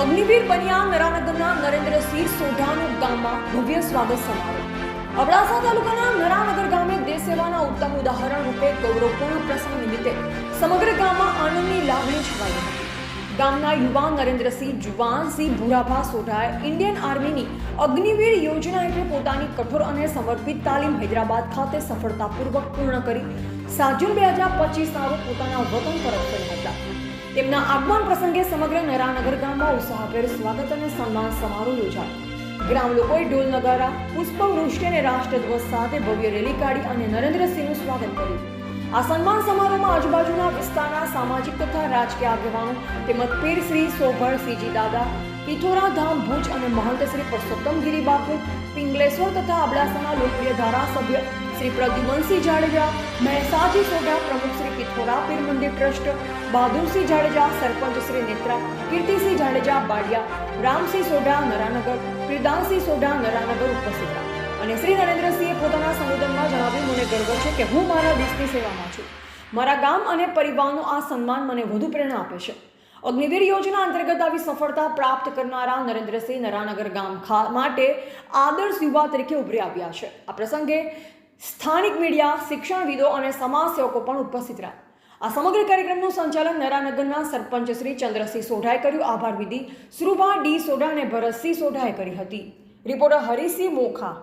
અગ્નિવીર બન્યા નરાનગરના નરેન્દ્રસિંહ સોઢાનું ગામમાં ભવ્ય સ્વાગત સમારોહ. અબડાસા તાલુકાના નરાનગર ગામે દેશ સેવાના ઉત્તમ ઉદાહરણ રૂપે ગૌરવપૂર્ણ પ્રસંગ નિમિત્તે સમગ્ર ગામમાં આનંદની લાગણી છવાઈ હતી. ગામના યુવાન નરેન્દ્રસિંહ જુવાનસિંહ ભુરાભા સોઢાએ ઇન્ડિયન આર્મીની અગ્નિવીર યોજના હેઠળ પોતાની કઠોર અને સમર્પિત તાલીમ હૈદરાબાદ ખાતે સફળતાપૂર્વક પૂર્ણ કરી સાજુન બે હજાર પચીસના રોજ પોતાના વતન પરત કર્યા હતા. તેમના આગમન પ્રસંગે સમગ્ર નરાનગર ગામમાં ઉત્સાહભેર સ્વાગત અને સન્માન સમારોહ યોજાયો. ગ્રામ લોકોએ ઢોલ નગારા પુષ્પવૃષ્ટિ અને રાષ્ટ્રધ્વજ સાથે ભવ્ય રેલી કાઢી અને નરેન્દ્રસિંહનું સ્વાગત કર્યું. આ સન્માન સમારોહમાં આજુબાજુના વિસ્તારના સામાજિક તથા રાજકીય આગેવાનો તેમજ પીર શ્રી સોભરસિંહજી દાદા, પિથોરા ધામ ભુજ અને મહંત શ્રી પરસોત્તમ ગિરી બાપુ, પિંગલેશ્વર તથા અબડાસાના લોકપ્રિય ધારાસભ્ય શ્રી પ્રદ્યુમનસિંહ જાડેજા, મહેસાજી સોઢા પ્રમુખ શ્રી પિથોરા પીર મંદિર ટ્રસ્ટ, બહાદુરસિંહ જાડેજા, સરપંચ શ્રી નેત્રા, કીર્તિસિંહ જાડેજા, બાડિયા, રામસિંહ સોઢા, નરાનગર, પ્રિદાનસિંહ સોઢા, નરાનગર ઉપસ્થિત રહ્યા. અને શ્રી નરેન્દ્રસિંહે પોતાના સંબોધનમાં જણાવ્યું, મને ગર્વ છે કે હું મારા દેશની સેવામાં છું. મારા ગામ અને પરિવારનું આ સન્માન મને વધુ પ્રેરણા આપે છે. અગ્નિવીર યોજના અંતર્ગત આવી સફળતા પ્રાપ્ત કરનારા નરેન્દ્રસિંહ નરાનગર ગામ માટે આદર્શ યુવા તરીકે ઉભરી આવ્યા છે. આ પ્રસંગે સ્થાનિક મીડિયા, શિક્ષણવિદો અને સમાજ સેવકો પણ ઉપસ્થિત રહ્યા. આ સમગ્ર કાર્યક્રમનું સંચાલન નરાનગરના સરપંચ શ્રી ચંદ્રસિંહ સોઢાએ કર્યું. આભાર વિધિ સુરુભા ડી સોઢા અને ભરતસિંહ સોઢાએ કરી હતી. રિપોર્ટર હરિસિંહ મોખા.